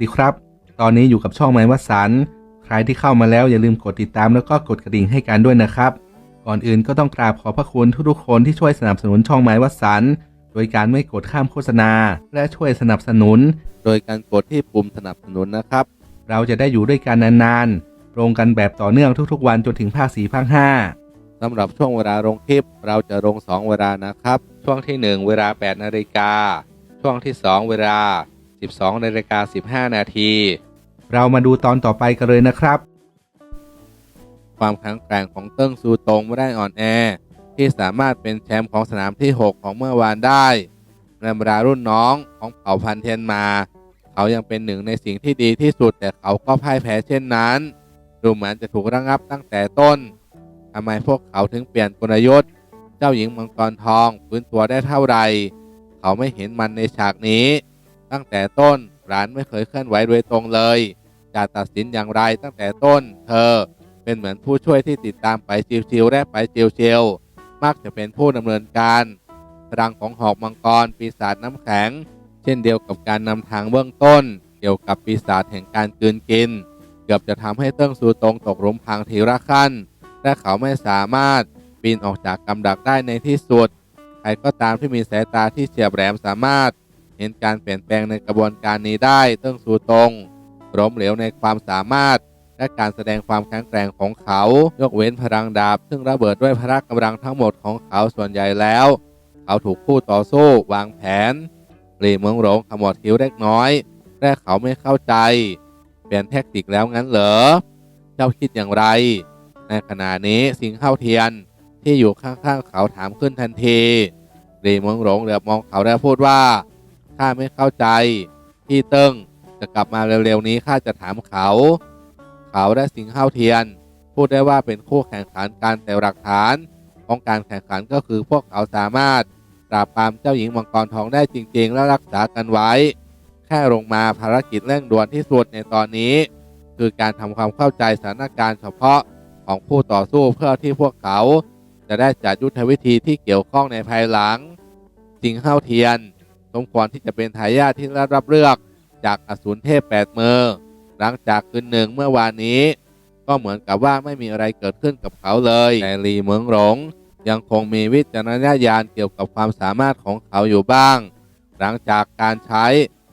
ดีครับ ตอนนี้อยู่กับช่องไม้วัดสัน ใครที่เข้ามาแล้วอย่าลืมกดติดตามแล้วก็กดกระดิ่งให้กันด้วยนะครับ ก่อนอื่นก็ต้องกราบขอพระคุณทุกๆคนที่ช่วยสนับสนุนช่องไม้วัดสัน โดยการไม่กดข้ามโฆษณา และช่วยสนับสนุน โดยการกดที่ปุ่มสนับสนุนนะครับ เราจะได้อยู่ด้วยกันนานๆ ลงกันแบบต่อเนื่องทุกๆ วันจนถึงภาคสี่ภาคห้าสำหรับช่วงเวลาลงคลิปเราจะลง 2 เวลานะครับ ช่วงที่ 1 เวลา 8 นาฬิกา ช่วงที่ 2 เวลา 12นาฬิกา15 นาที เรามาดูตอนต่อไปกันเลยนะครับ ความแข็งแกร่งของเติ้งซูตงไม่ได้อ่อนแอ ที่สามารถเป็นแชมป์ของสนามที่ 6 ของเมื่อวานได้ในบรรดารุ่นน้องของเผ่าพันธุ์เทียนมา เขายังเป็นหนึ่งในสิ่งที่ดีที่สุดแต่เขาก็พ่ายแพ้เช่นนั้น ดูเหมือนจะถูกระงับตั้งแต่ต้นทำไมพวกเขาถึงเปลี่ยนกลยุทธ์ เจ้าหญิงมังกรทองฟื้นตัวได้เท่าไหร่เขาไม่เห็นมันในฉากนี้ ตั้งแต่ต้นร้านไม่เคยเคลื่อนไหวโดยตรงเลย จะตัดสินอย่างไรตั้งแต่ต้น เธอเป็นเหมือนผู้ช่วยที่ติดตามไปชิวๆและไปเชิวๆมักจะเป็นผู้ดำเนินการพลังของหอกมังกรปีศาจน้ำแข็ง เช่นเดียวกับการนำทางเบื้องต้น เกี่ยวกับปีศาจแห่งการกลืนกิน เกือบจะทำให้เติ้งซูตรงตกหลุมพรางทีละขั้น และเขาไม่สามารถปีนออกจากกำดักได้ในที่สุด ใครก็ตามที่มีสายตาที่เฉียบแหลมสามารถ เห็นการเปลี่ยนแปลงในกระบวนการนี้ได้เติ้งซูตงล้มเหลวในความสามารถ และการแสดงความแข็งแกร่งของเขา ยกเว้นพลังดาบ ซึ่งระเบิดด้วยพละกำลังทั้งหมดของเขาส่วนใหญ่แล้ว เขาถูกคู่ต่อสู้วางแผนหลีเมืองหลงขมวดคิ้วเล็กน้อยและเขาไม่เข้าใจ เปลี่ยนแทคติกแล้วงั้นเหรอ เจ้าคิดอย่างไร ในขณะนี้สิงเข้าเทียนที่อยู่ข้างๆเขาถามขึ้นทันทีหลีเมืองหลงเหลือบมองเขาและพูดว่า ข้าไม่เข้าใจ พี่เติ้งจะกลับมาเร็วๆนี้ข้าจะถามเขา เขาและสิงเข้าเทียน พูดได้ว่าเป็นคู่แข่งขันกันแต่หลักฐานของการแข่งขันก็คือพวกเขาสามารถปราบปรามเจ้าหญิงมังกรทองได้จริง ๆ และรักษากันไว้ แค่ลงมาภารกิจเร่งด่วนที่สุดในตอนนี้ คือการทำความเข้าใจสถานการณ์เฉพาะของผู้ต่อสู้เพื่อที่พวกเขา จะได้จัดยุทธวิธีที่เกี่ยวข้องในภายหลัง สิงเข้าเทียน สมควรที่จะเป็นทายาทที่ได้รับเลือกจากอสูรเทพแปดมือหลังจากคืนหนึ่งเมื่อวานนี้ ก็เหมือนกับว่าไม่มีอะไรเกิดขึ้นกับเขาเลยแต่ลีเมืองหลง ยังคงมีวิจารณญาณเกี่ยวกับความสามารถของเขาอยู่บ้าง หลังจากการใช้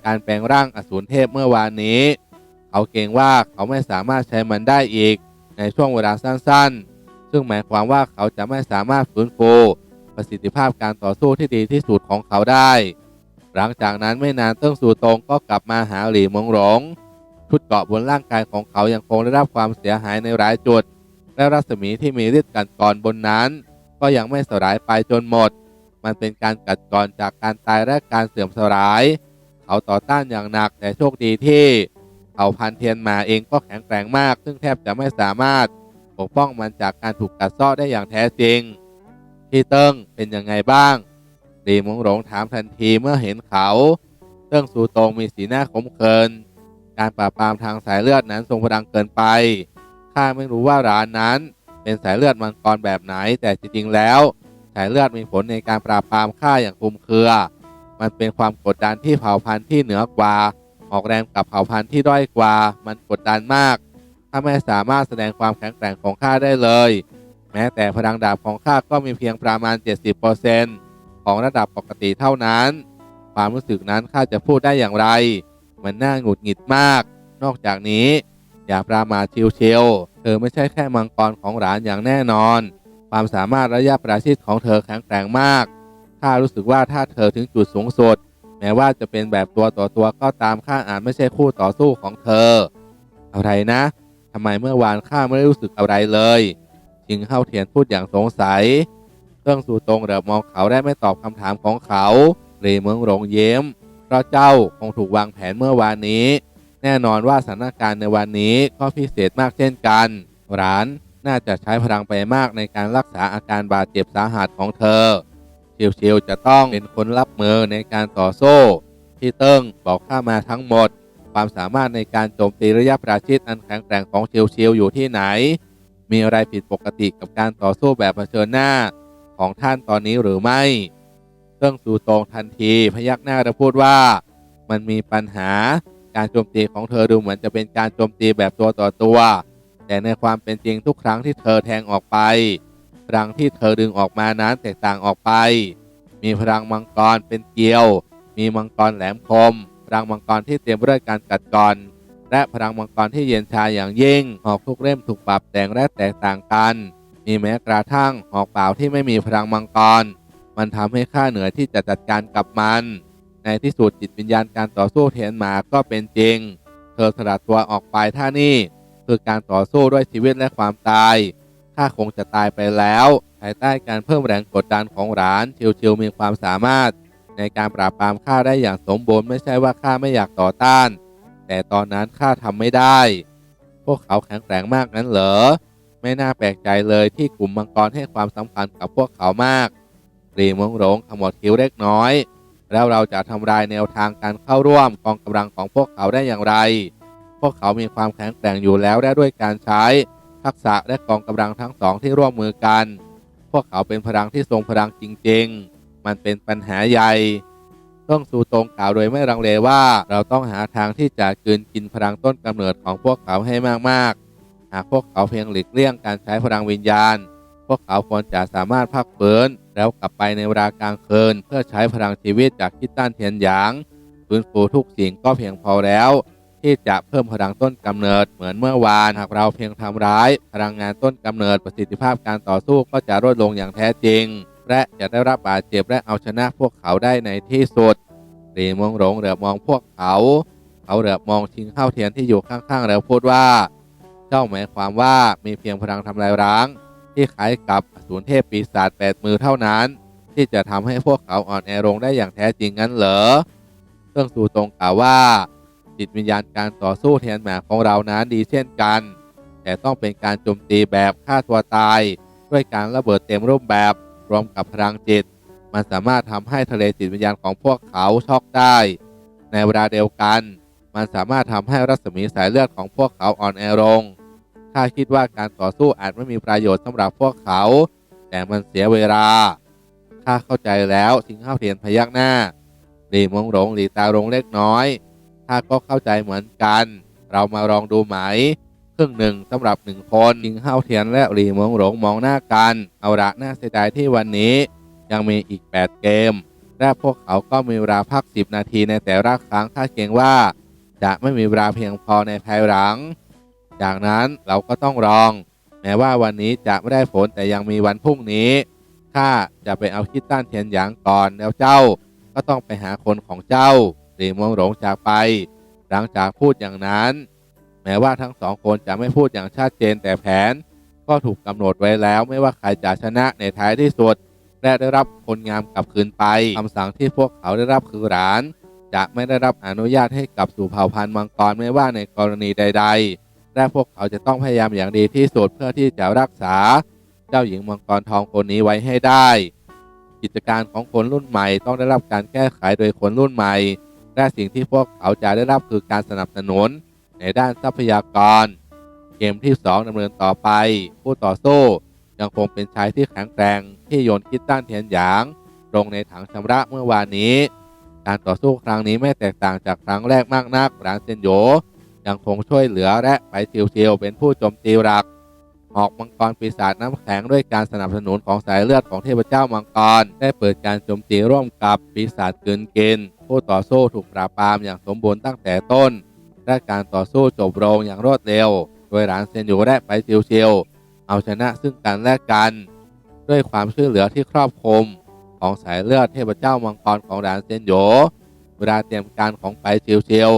การแปลงร่างอสูรเทพเมื่อวานนี้ เขาเกรงว่าเขาไม่สามารถใช้มันได้อีก ในช่วงเวลาสั้นๆ ซึ่งหมายความว่าเขาจะไม่สามารถฟื้นฟูประสิทธิภาพการต่อสู้ที่ดีที่สุดของเขาได้ หลังจากนั้นไม่นานเติ้งสู่ตงก็กลับมาหาหลีเมงหลงชุดเกาะบนร่างกายของเขายังคงได้รับความเสียหายในหลายจุด และรัศมีที่มีฤทธิ์กัดกร่อนบนนั้น ก็ยังไม่สลายไปจนหมด มันเป็นการกัดกร่อนจากการตายและการเสื่อมสลาย เขาต่อต้านอย่างหนักแต่โชคดีที่เผ่าพันธุ์เทียนหมาเองก็แข็งแกร่งมาก ซึ่งแทบจะไม่สามารถปกป้องมันจากการถูกกัดเซาะได้อย่างแท้จริงพี่เติ้งเป็นยังไงบ้าง ดีมงหลงถามทันทีเมื่อเห็นเขาเติ้งสูตรงมีสีหน้าขมขื่นการปราบปรามทางสายเลือดนั้นทรงพลังเกินไป ข้าไม่รู้ว่าร้านนั้น เป็นสายเลือดมังกรแบบไหน แต่จริงๆแล้ว สายเลือดมีผลในการปราบปรามข้าอย่างคลุมเครือ มันเป็นความกดดันที่เผ่าพันธุ์ที่เหนือกว่า ออกแรงกับเผ่าพันธุ์ที่ด้อยกว่า มันกดดันมาก ถ้าไม่สามารถแสดงความแข็งแกร่งของข้าได้เลย แม้แต่พลังดาบของข้าก็มีเพียงประมาณ 70% ของระดับปกติเท่านั้น ความรู้สึกนั้นข้าจะพูดได้อย่างไร มันน่าหงุดหงิดมาก นอกจากนี้ อย่าประมาทชิวๆเธอไม่ใช่แค่มังกรของหลานอย่างแน่นอน ความสามารถระยะประชิดของเธอแข็งแกร่งมากข้ารู้สึกว่าถ้าเธอถึงจุดสูงสุดแม้ว่าจะเป็นแบบตัวต่อตัวก็ตามข้าอาจไม่ใช่คู่ต่อสู้ของเธอ อะไรนะทำไมเมื่อวานข้าไม่ได้รู้สึกอะไรเลยชิงเข้าเทียนพูดอย่างสงสัย เรื่องสู่ตรงเดี๋ยวมองเขาได้ไม่ตอบคำถามของเขาเรเมืองหลงเย้มเพราะเจ้าคงถูกวางแผนเมื่อวานนี้ แน่นอนว่าสถานการณ์ในวันนี้ก็พิเศษมากเช่นกันร้านน่าจะใช้พลังไปมากในการรักษาอาการบาดเจ็บสาหัสของเธอเชียวๆจะต้องเป็นคนรับมือในการต่อสู้พี่เติ้งบอกข้ามาทั้งหมด ความสามารถในการโจมตีระยะประชิดอันแข็งแกร่งของเชียวๆอยู่ที่ไหน มีอะไรผิดปกติกับการต่อสู้แบบเผชิญหน้า ของท่านตอนนี้หรือไม่เติ้งสู่ตรงทันทีพยักหน้าและพูดว่า มันมีปัญหาการโจมตีของเธอดูเหมือนจะเป็นการโจมตีแบบตัวต่อตัว แต่ในความเป็นจริงทุกครั้งที่เธอแทงออกไปพลังที่เธอดึงออกมานั้นแตกต่างออกไป มีพลังมังกรเป็นเกลียว มีมังกรแหลมคม พลังมังกรที่เต็มไปด้วยการกัดกร่อน และพลังมังกรที่เย็นชาอย่างยิ่งหอกทุกเล่มถูกปรับแต่งและแตกต่างกัน มีแม้กระทั่งหอกเปล่าที่ไม่มีพลังมังกร มันทำให้ข้าเหนื่อยที่จะจัดการกับมัน ในที่สุดจิตวิญญาณการต่อสู้เทียนหมาก็เป็นจริง เธอสลัดตัวออกไปท่านี่คือการต่อสู้ด้วยชีวิตและความตาย ข้าคงจะตายไปแล้วภายใต้การเพิ่มแรงกดดันของหลานชิวชิวมีความสามารถ ในการปราบปรามข้าได้อย่างสมบูรณ์ไม่ใช่ว่าข้าไม่อยากต่อต้าน แต่ตอนนั้นข้าทำไม่ได้ พวกเขาแข็งแกร่งมากนั้นเหรอ ไม่น่าแปลกใจเลยที่กลุ่มมังกรให้ความสำคัญกับพวกเขามากรีมงหลงขมวดคิ้วเล็กน้อย แล้วเราจะทำลายแนวทางการเข้าร่วมกองกำลังของพวกเขาได้อย่างไร พวกเขามีความแข็งแกร่งอยู่แล้วและด้วยการใช้ ทักษะและกองกำลังทั้งสองที่ร่วมมือกัน พวกเขาเป็นพลังที่ทรงพลังจริง ๆ มันเป็นปัญหาใหญ่ต้องสู่ตรงกล่าวโดยไม่รังเลว่าเราต้องหาทางที่จะกืนกินพลังต้นกำเนิดของพวกเขาให้มากๆ หากพวกเขาเพียงหลีกเลี่ยงการใช้พลังวิญญาณ พวกเขาควรจะสามารถพักฟื้นแล้วกลับไปในเวลากลางคืน เพื่อใช้พลังชีวิตจากคิดต้านเทียนหยางฟื้นฟูทุกสิ่งก็เพียงพอแล้ว ที่จะเพิ่มพลังต้นกำเนิดเหมือนเมื่อวานหากเราเพียงทำร้าย พลังงานต้นกำเนิดประสิทธิภาพการต่อสู้ก็จะลดลงอย่างแท้จริง และจะได้รับบาดเจ็บและเอาชนะพวกเขาได้ในที่สุดรีมงหลงเหลือบมองพวกเขา เขาเหลือบมองชิงข้าวเทียนที่อยู่ข้างๆแล้วพูดว่า เจ้าหมายความว่ามีเพียงพลังทำลายร้าง ที่คล้ายกับอสูรเทพปีศาจแปดมือเท่านั้น ที่จะทำให้พวกเขาอ่อนแอลงได้อย่างแท้จริงงั้นเหรอเครื่องสู่ตรงกล่าวว่าจิตวิญญาณการต่อสู้แทนหมาของเรานั้นดีเช่นกัน แต่ต้องเป็นการโจมตีแบบฆ่าตัวตาย ด้วยการระเบิดเต็มรูปแบบรวมกับพลังจิต มันสามารถทำให้ทะเลจิตวิญญาณของพวกเขาช็อกได้ ในเวลาเดียวกัน มันสามารถทำให้รัศมีสายเลือดของพวกเขาอ่อนแอลง ข้าคิดว่าการต่อสู้อาจไม่มีประโยชน์สำหรับพวกเขา แต่มันเสียเวลา ข้าเข้าใจแล้วสิงห้าเทียนพยักหน้าหลีมงหลงหลีตาลงเล็กน้อยข้าก็เข้าใจเหมือนกัน เรามาลองดูไหม ครึ่งหนึ่งสำหรับหนึ่งคนสิงห้าวเทียนและหลีมงหลงมองหน้ากัน เอาละน่าเสียดายที่วันนี้ ยังมีอีก 8 เกม และพวกเขาก็มีเวลาพัก 10 นาทีในแต่ละครั้งข้าเกรงว่า จะไม่มีเวลาเพียงพอในภายหลัง จากนั้นเราก็ต้องรอง แม้ว่าวันนี้จะไม่ได้ผลแต่ยังมีวันพรุ่งนี้ข้าจะไปเอาคิดต้านเทียนหยางก่อนแล้วเจ้า ก็ต้องไปหาคนของเจ้าหลีมวงหลงจากไป หลังจากพูดอย่างนั้น แม้ว่าทั้งสองคนจะไม่พูดอย่างชัดเจนแต่แผน ก็ถูกกำหนดไว้แล้วไม่ว่าใครจะชนะในท้ายที่สุดและได้รับคนงามกลับคืนไปคำสั่งที่พวกเขาได้รับคือหลาน จะไม่ได้รับอนุญาตให้กลับสู่เผ่าพันธุ์มังกรไม่ว่าในกรณีใด ๆ และพวกเขาจะต้องพยายามอย่างดีที่สุดเพื่อที่จะรักษาเจ้าหญิงมังกรทองคนนี้ไว้ให้ได้ กิจการของคนรุ่นใหม่ต้องได้รับการแก้ไขโดยคนรุ่นใหม่ และสิ่งที่พวกเขาจะได้รับคือการสนับสนุนในด้านทรัพยากร เกมที่ 2ดำเนินต่อไป ผู้ต่อสู้ยังคงเป็นชายที่แข็งแกร่งที่โยนคิดต้านเทียนหยางลงในถังชำระเมื่อวานนี้ การต่อสู้ครั้งนี้ไม่แตกต่างจากครั้งแรกมากนักหลานเซนโย ยังคงช่วยเหลือและไปเชียวเป็นผู้โจมตีหลักออกมังกรปีศาจน้ำแข็งด้วยการสนับสนุนของสายเลือดของเทพเจ้ามังกร ได้เปิดการโจมตีร่วมกับปีศาจเกินเกณฑ์ผู้ต่อสู้ถูกปราบปรามอย่างสมบูรณ์ตั้งแต่ต้น และการต่อสู้จบลงอย่างรวดเร็ว โดยหลานเซนโยและไปเชียวเอาชนะซึ่งกันและกัน ด้วยความช่วยเหลือที่ครอบคลุมของสายเลือดเทพเจ้ามังกรของหลานเซนโยเวลาเตรียมการของไปเชียว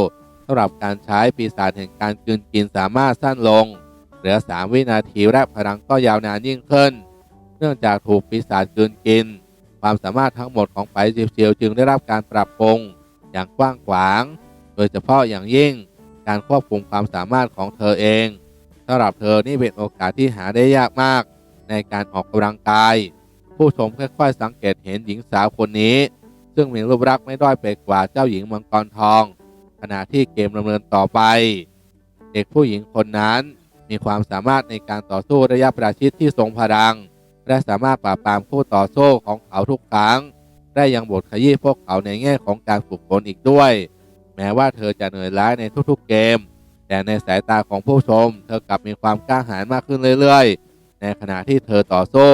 ำหรับการใช้ปีศาจแห่งการกลืนกินสามารถสั้นลง เหลือ 3 วินาทีและพลังก็ยาวนานยิ่งขึ้น เนื่องจากถูกปีศาจกลืนกิน ความสามารถทั้งหมดของไปเชียวจึงได้รับการปรับปรุงอย่างกว้างขวาง โดยเฉพาะอย่างยิ่งการควบคุมความสามารถของเธอเองสำหรับเธอนี่เป็นโอกาสที่หาได้ยากมาก ในการออกกำลังกาย ผู้ชมค่อยๆสังเกตเห็นหญิงสาวคนนี้ ซึ่งมีรูปลักษณ์ไม่ด้อยไปกว่าเจ้าหญิงมังกรทอง ขณะที่เกมดำเนินต่อไป เด็กผู้หญิงคนนั้นมีความสามารถในการต่อสู้ระยะประชิดที่ทรงพลัง และสามารถปราบปรามคู่ต่อสู้ของเขาทุกครั้ง ได้ยังบทขยี้พวกเขาในแง่ของการฝึกฝนอีกด้วยแแม้ว่าเธอจะเหนื่อยล้าในทุกๆเกม แต่ในสายตาของผู้ชม เธอกลับมีความกล้าหาญมากขึ้นเรื่อยๆ ในขณะที่เธอต่อสู้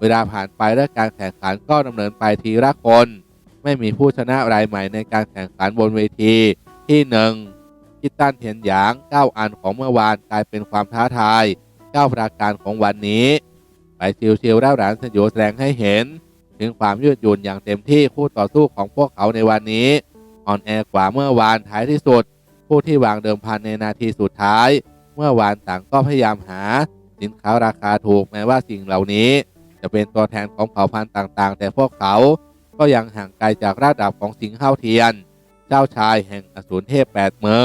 เวลาผ่านไปและการแข่งขันก็ดำเนินไปทีละคน ไม่มีผู้ชนะรายใหม่ในการแข่งขันบนเวที ที่หนึ่งคิดตันเทียนหยาง 9 อันของเมื่อวานกลายเป็นความท้าทาย 9 ประการของวันนี้ไปชิวๆแล้วหลานสยโแสดงให้เห็น ถึงความยืดหยุ่นอย่างเต็มที่คู่ต่อสู้ของพวกเขาในวันนี้อ่อนแอกว่าเมื่อวานท้ายที่สุด ผู้ที่วางเดิมพันในนาทีสุดท้าย เมื่อวานต่างก็พยายามหา สินค้าราคาถูกแม้ว่าสิ่งเหล่านี้ จะเป็นตัวแทนของเผ่าพันธุ์ต่าง ๆ แต่พวกเขา ก็ยังห่างไกลจากระดับของสิงห์เฮาเทียน เจ้าชายแห่งอสูรเทพแปดเมือ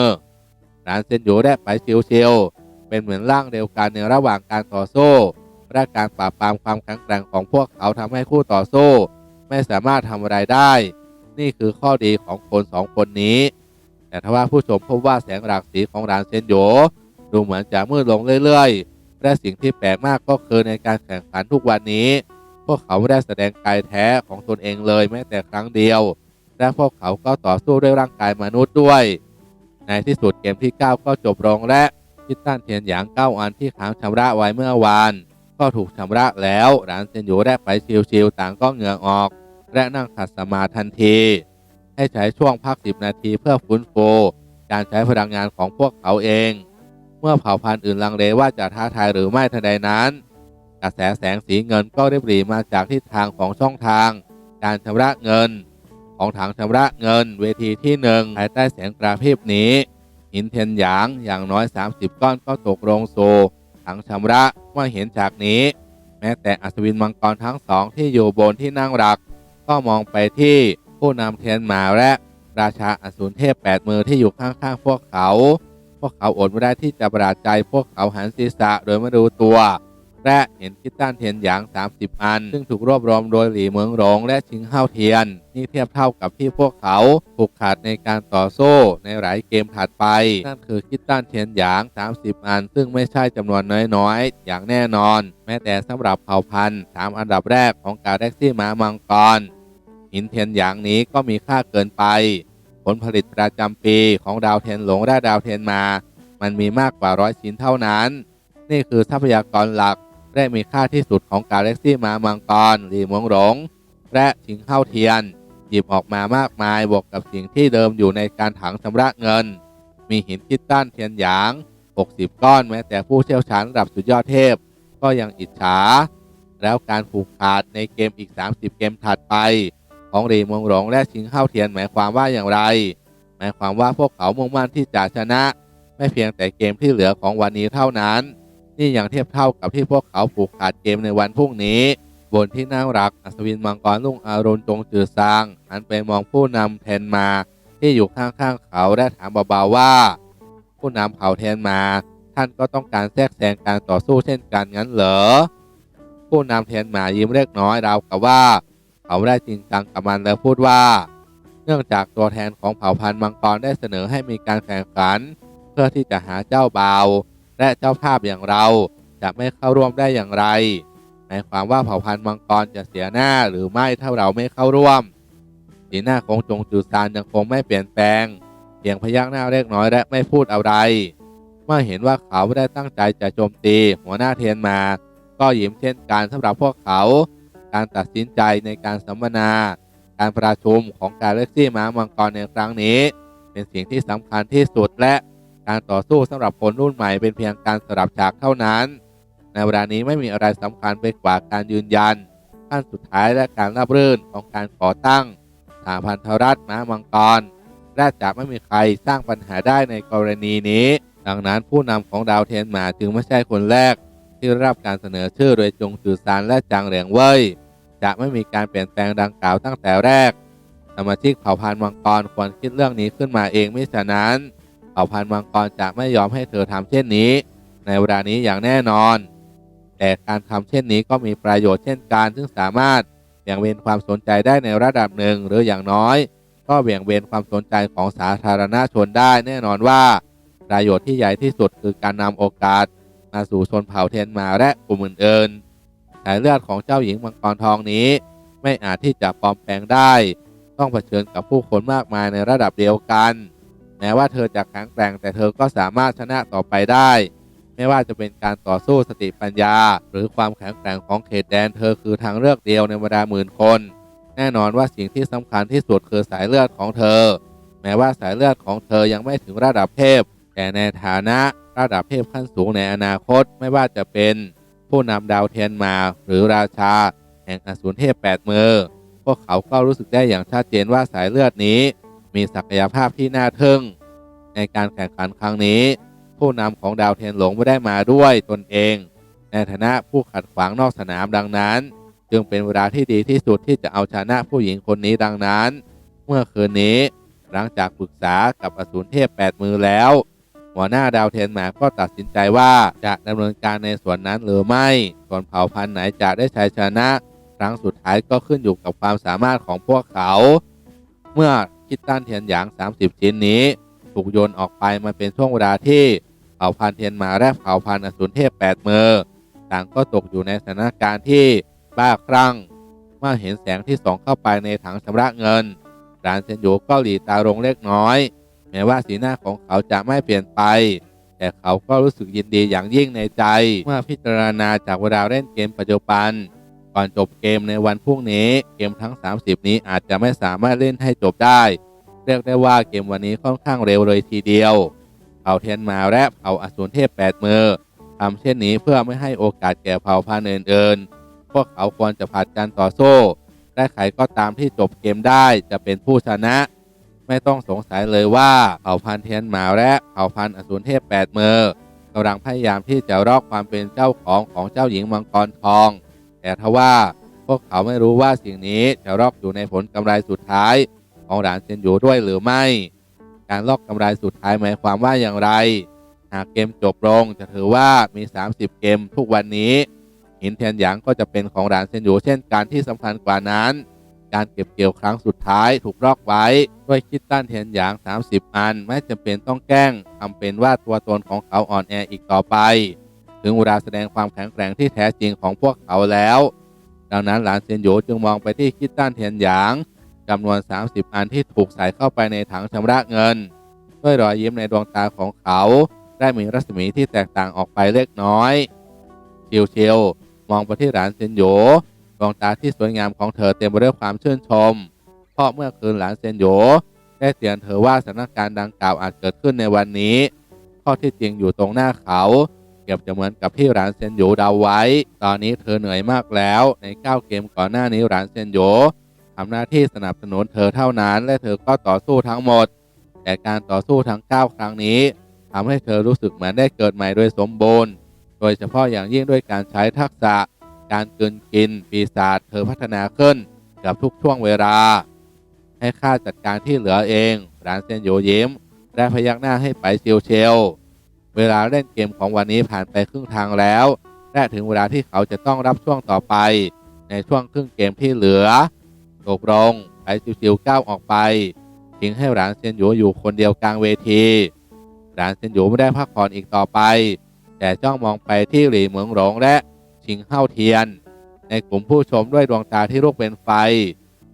หลานเซนโยได้ไปเชียวๆเป็นเหมือนร่างเดียวกันในระหว่างการต่อสู้และการปราบปรามความแข็งแกร่งของพวกเขาทำให้คู่ต่อสู้ ไม่สามารถทำอะไรได้ นี่คือข้อดีของคนสองคนนี้ แต่ถ้าว่าผู้ชมพบว่าแสงหลากสีของหลานเซนโยดูเหมือนจะมืดลงเรื่อยๆ และสิ่งที่แปลกมากก็คือในการแข่งขันทุกวันนี้ พวกเขาไม่ได้แสดงกายแท้ของตนเองเลยแม้แต่ครั้งเดียว และพวกเขาก็ต่อสู้ด้วยร่างกายมนุษย์ด้วย ในที่สุดเกมที่ 9 ก็จบลงและคิดตันเทียนหยาง9อันที่ค้างชำระไว้เมื่อวาน ก็ถูกชำระแล้วหลานเซนอยู่และไปชิวๆต่างก็เหงื่อออก และนั่งขัดสมาทันที ให้ใช้ช่วงพัก 10 นาทีเพื่อฟื้นฟูการใช้พลังงานของพวกเขาเอง เมื่อเผ่าพันธุ์อื่นลังเลว่าจะท้าทายหรือไม่ทันใดนั้น กระแสแสงสีเงินก็ได้ปรีมาจากทิศทางของช่องทาง การชำระเงิน ของถังชำระเงิน เวทีที่หนึ่งภายใต้แสงกราพริบนี้ หินเทียนหยางอย่างน้อย 30 ก้อนก็ตกลงสู่ถังชำระเมื่อเห็นฉากนี้ แม้แต่อัศวินมังกรทั้งสองที่อยู่บนที่นั่งรัก ก็มองไปที่ผู้นำเทียนหมาและราชาอสูรเทพแปดมือที่อยู่ข้างๆพวกเขา พวกเขาอดไม่ได้ที่จะประหลาดใจพวกเขาหันศีรษะโดยไม่รู้ตัว และเห็นคิดต้านเทียนหยาง 30 อัน ซึ่งถูกรวบรวมโดยหลี่เมืองหลงและชิงเฮาเทียน นี่เทียบเท่ากับที่พวกเขาผูกขาดในการต่อสู้ในหลายเกมถัดไป นั่นคือคิดต้านเทียนหยาง 30 อัน ซึ่งไม่ใช่จำนวนน้อยๆ อย่างแน่นอน แม้แต่สำหรับเผ่าพันธุ์สามอันดับแรกของกาแล็กซี่ม้ามังกรหินเทียนหยางนี้ก็มีค่าเกินไป ผลผลิตประจำปีของดาวเทียนหลงและดาวเทียนมา มันมีมากกว่าร้อยชิ้นเท่านั้น นี่คือทรัพยากรหลัก และมีค่าที่สุดของกาแล็กซี่มามังกรหลีมืองหลง และชิงเข้าเทียน หยิบออกมามากมายบวกกับสิ่งที่เดิมอยู่ในการถังชำระเงิน มีหินคิดต้านเทียนหยาง 60 ก้อนแม้แต่ผู้เชี่ยวชาญระดับสุดยอดเทพ ก็ยังอิจฉา แล้วการผูกขาดในเกมอีก 30 เกมถัดไป ของหลีมืองหลงและชิงเข้าเทียนหมายความว่าอย่างไร หมายความว่าพวกเขามุ่งมั่นที่จะชนะ ไม่เพียงแต่เกมที่เหลือของวันนี้เท่านั้น นี่อยังเทียบเท่ากับที่พวกเขาผูกขาดเกมในวันพรุ่งนี้ บนที่นั่งรักอัศวินมังกรลุ่งอารุณจงจือซางหันไปมองผู้นำแทนมา ที่อยู่ข้างๆเขาและถามเบาๆว่า ผู้นำเผ่าแทนมา ท่านก็ต้องการแทรกแซงการต่อสู้เช่นกันงั้นเหรอผู้นำแทนมายิ้มเล็กน้อยราวกับว่า เขาได้จริงจังกับมันแล้วพูดว่า เนื่องจากตัวแทนของเผ่าพันธุ์มังกรได้เสนอให้มีการแข่งขัน เพื่อที่จะหาเจ้าบ่าว และเจ้าภาพอย่างเราจะไม่เข้าร่วมได้อย่างไรหมายความว่าเผ่าพันธุ์มังกรจะเสียหน้าหรือไม่ถ้าเราไม่เข้าร่วม สีหน้าของจงจือซานยังคงไม่เปลี่ยนแปลง เพียงพยักหน้าเล็กน้อยและไม่พูดอะไร เมื่อเห็นว่าเขาไม่ได้ตั้งใจจะโจมตีหัวหน้าเทียนมา ก็ยิ้มเช่นกันสำหรับพวกเขา การตัดสินใจในการสัมมนา การประชุมของการเล็กซี่ม้ามังกรในครั้งนี้ เป็นสิ่งที่สำคัญที่สุดและ การต่อสู้สำหรับคนรุ่นใหม่เป็นเพียงการสลับฉากเท่านั้น ในเวลานี้ไม่มีอะไรสำคัญไปกว่าการยืนยันขั้นสุดท้ายและการราบรื่นของการก่อตั้งสหพันธรัฐม้ามังกรและจะไม่มีใครสร้างปัญหาได้ในกรณีนี้ ดังนั้นผู้นำของดาวเทียนหมาจึงไม่ใช่คนแรก ที่รับการเสนอชื่อโดยจงจือซานและจางเหลียงเว่ยจะไม่มีการเปลี่ยนแปลงดังกล่าวตั้งแต่แรกสมาชิกเผ่าพันธุ์มังกรควรคิดเรื่องนี้ขึ้นมาเองไม่ฉะนั้น เผ่าพันธุ์มังกรจะไม่ยอมให้เธอทำเช่นนี้ ในเวลานี้อย่างแน่นอน แต่การทำเช่นนี้ก็มีประโยชน์เช่นกันซึ่งสามารถเบี่ยงเบนความสนใจได้ในระดับหนึ่งหรืออย่างน้อย ก็เบี่ยงเบนความสนใจของสาธารณชนได้แน่นอนว่า ประโยชน์ที่ใหญ่ที่สุดคือการนำโอกาส มาสู่ชนเผ่าเทียนมาและกลุ่มอื่นๆสายเลือดของเจ้าหญิงมังกรทองนี้ ไม่อาจที่จะปลอมแปลงได้ ต้องเผชิญกับผู้คนมากมายในระดับเดียวกัน แม้ว่าเธอจะแข็งแกร่งแต่เธอก็สามารถชนะต่อไปได้ ไม่ว่าจะเป็นการต่อสู้สติปัญญา หรือความแข็งแกร่งของเขตแดนเธอคือทางเลือกเดียวในบรรดาหมื่นคน แน่นอนว่าสิ่งที่สำคัญที่สุดคือสายเลือดของเธอ แม้ว่าสายเลือดของเธอยังไม่ถึงระดับเทพ แต่ในฐานะระดับเทพขั้นสูงในอนาคตไม่ว่าจะเป็นผู้นำดาวเทียนมาหรือราชา แห่งอสูรเทพแปดมือพวกเขาก็รู้สึกได้อย่างชัดเจนว่าสายเลือดนี้ มีศักยภาพที่น่าทึ่ง ในการแข่งขันครั้งนี้ ผู้นำของดาวเทียนหลงไม่ได้มาด้วยตนเอง ในฐานะผู้ขัดขวางนอกสนามดังนั้น จึงเป็นเวลาที่ดีที่สุดที่จะเอาชนะผู้หญิงคนนี้ดังนั้น เมื่อคืนนี้หลังจากปรึกษากับอสูรเทพแปดมือแล้ว หัวหน้าดาวเทนหมาก็ตัดสินใจว่าจะดำเนินการในส่วนนั้นหรือไม่ส่วนเผ่าพันธุ์ไหนจะได้ชัยชนะครั้งสุดท้ายก็ขึ้นอยู่กับความสามารถของพวกเขา เมื่อ คิดต้านเทียนหยาง 30 ชิ้นนี้ ถูกโยนออกไปมันเป็นช่วงเวลาที่เผ่าพันธุ์เทียนมาและเผ่าพันธุ์อสูรเทพแปดมือต่างก็ตกอยู่ในสถานการณ์ที่บ้าคลั่งเมื่อเห็นแสงที่ส่องเข้าไปในถังชำระเงินรานเซนโยก็หลีตาลงเล็กน้อย แม้ว่าสีหน้าของเขาจะไม่เปลี่ยนไป แต่เขาก็รู้สึกยินดีอย่างยิ่งในใจ เมื่อพิจารณาจากเวลาเล่นเกมปัจจุบัน ก่อนจบเกมในวันพรุ่งนี้เกมทั้ง 30 นี้อาจจะไม่สามารถเล่นให้จบได้ เรียกได้ว่าเกมวันนี้ค่อนข้างเร็วเลยทีเดียวเผ่าเทียนมาและเผ่าอสูรเทพแปดมือทำเช่นนี้เพื่อไม่ให้โอกาสแก่เผ่าพันธุ์อื่นๆพวกเขาควรจะผัดกันต่อสู้และใครก็ตามที่จบเกมได้จะเป็นผู้ชนะ ไม่ต้องสงสัยเลยว่าเผ่าพันธุ์เทียนหมาและเผ่าพันธุ์อสูรเทพแปดมือกำลังพยายามที่จะรอกความเป็นเจ้าของของเจ้าหญิงมังกรทอง แต่ทว่าพวกเขาไม่รู้ว่าสิ่งนี้จะรอกอยู่ในผลกำไรสุดท้ายของหลานเซนอยู่ด้วยหรือไม่ การลอกกำไรสุดท้ายหมายความว่าอย่างไร หากเกมจบลงจะถือว่ามี 30 เกมทุกวันนี้ หินเทียนหยางก็จะเป็นของหลานเซนอยู่เช่นการที่สำคัญกว่านั้น การเก็บเกี่ยวครั้งสุดท้ายถูกลอกไว้ด้วยคิดต้านเทียนหยาง 30 อัน ไม่จำเป็นต้องแกล้งทำเป็นว่าตัวตนของเขาอ่อนแออีกต่อไป ถึงเวลาแสดงความแข็งแกร่งที่แท้จริงของพวกเขาแล้ว ดังนั้นหลานเซียนโยจึงมองไปที่คิดต้านเทียนหยางจำนวน 30 อันที่ถูกใส่เข้าไปในถังชำระเงิน ด้วยรอยยิ้มในดวงตาของเขา ได้มีรัศมีที่แตกต่างออกไปเล็กน้อยเชียวเชียวมองไปที่หลานเซียนโยดวงตาที่สวยงามของเธอเต็มไปด้วยความชื่นชม เพราะเมื่อคืนหลานเซียนโยได้เตือนเธอว่าสถานการณ์ดังกล่าวอาจเกิดขึ้นในวันนี้ ข้อที่จริงอยู่ตรงหน้าเขา เกือบจะเหมือนกับที่หลานเซนโยเดาไว้ ตอนนี้เธอเหนื่อยมากแล้ว ในเก้าเกมก่อนหน้านี้หลานเซนโยทำหน้าที่สนับสนุนเธอเท่านั้น และเธอก็ต่อสู้ทั้งหมด แต่การต่อสู้ทั้ง 9 ครั้งนี้ทำให้เธอรู้สึกเหมือนได้เกิดใหม่โดยสมบูรณ์ โดยเฉพาะอย่างยิ่งด้วยการใช้ทักษะ การกลืนกิน ปีศาจเธอพัฒนาขึ้นกับทุกช่วงเวลา ให้ข้าจัดการที่เหลือเองหลานเซนโยยิ้มและพยักหน้าให้ไปเชียวเชล เวลาเล่นเกมของวันนี้ผ่านไปครึ่งทางแล้ว และถึงเวลาที่เขาจะต้องรับช่วงต่อไป ในช่วงครึ่งเกมที่เหลือตกลงไปชิวๆก้าวออกไปทิ้งให้หลานเซียนหยูอยู่คนเดียวกลางเวทีหลานเซียนหยูไม่ได้พักผ่อนอีกต่อไป แต่จ้องมองไปที่หลี่เหมืองหลงและชิงเฮ้าเทียน ในกลุ่มผู้ชมด้วยดวงตาที่ลุกเป็นไฟ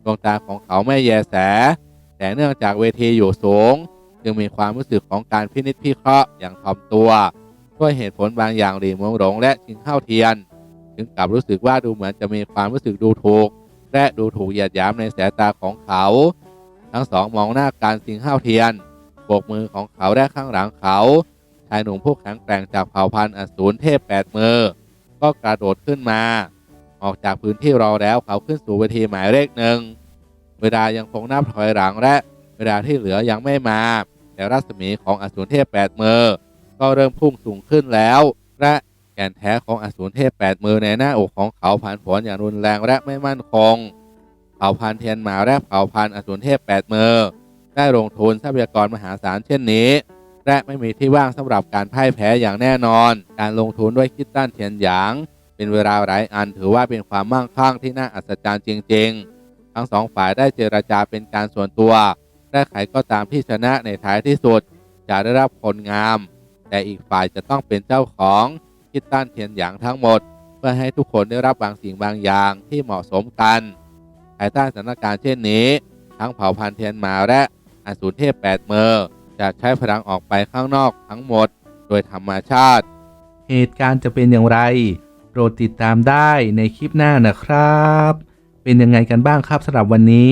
ดวงตาของเขาไม่แยแส แต่เนื่องจากเวทีอยู่สูง จึงมีความรู้สึกของการพินิจพิเคราะห์อย่างถ่อมตัวด้วยเหตุผลบางอย่างหลีมงหลงและชิงเฮ้าเทียน ถึงกลับรู้สึกว่าดูเหมือนจะมีความรู้สึกดูถูก และดูถูกเหยียดหยามในสายตาของเขา ทั้งสองมองหน้าการสิงห้าวเทียนโบกมือของเขาและข้างหลังเขาชายหนุ่มผู้แข็งแกร่งจากเผ่าพันธุ์อสูรเทพแปดมือ ก็กระโดดขึ้นมา ออกจากพื้นที่รอแล้วเขาขึ้นสู่เวทีหมายเลขหนึ่ง เวลายังคงนับถอยหลังและ เวลาที่เหลือยังไม่มา แต่รัศมีของอสูรเทพแปดมือก็เริ่มพุ่งสูงขึ้นแล้วและแก่นแท้ของอสูรเทพแปดมือในหน้าอกของเขาผ่านผลอย่างรุนแรงและไม่มั่นคงเผ่าพันธุ์เทียนหมาและเผ่าพันธุ์อสูรเทพแปดมือได้ลงทุนทรัพยากรมหาศาลเช่นนี้และไม่มีที่ว่างสำหรับการพ่ายแพ้อย่างแน่นอน การลงทุนด้วยคิดตันเทียนหยาง เป็นเวลาหลายอันถือว่าเป็นความมั่งคั่งที่น่าอัศจรรย์จริง ๆ ทั้งสองฝ่ายได้เจรจาเป็นการส่วนตัว และใครก็ตามที่ชนะในท้ายที่สุด จะได้รับผลงาม แต่อีกฝ่ายจะต้องเป็นเจ้าของคิดตันเทียนหยางทั้งหมด เพื่อให้ทุกคนได้รับบางสิ่งบางอย่างที่เหมาะสมกันภายใต้สถานการณ์เช่นนี้ ทั้งเผ่าพันธุ์เทียนมาและอสูรเทพแปดเมือจะใช้พลังออกไปข้างนอกทั้งหมด โดยธรรมชาติ เหตุการณ์จะเป็นอย่างไร โปรดติดตามได้ในคลิปหน้านะครับ เป็นยังไงกันบ้างครับสำหรับวันนี้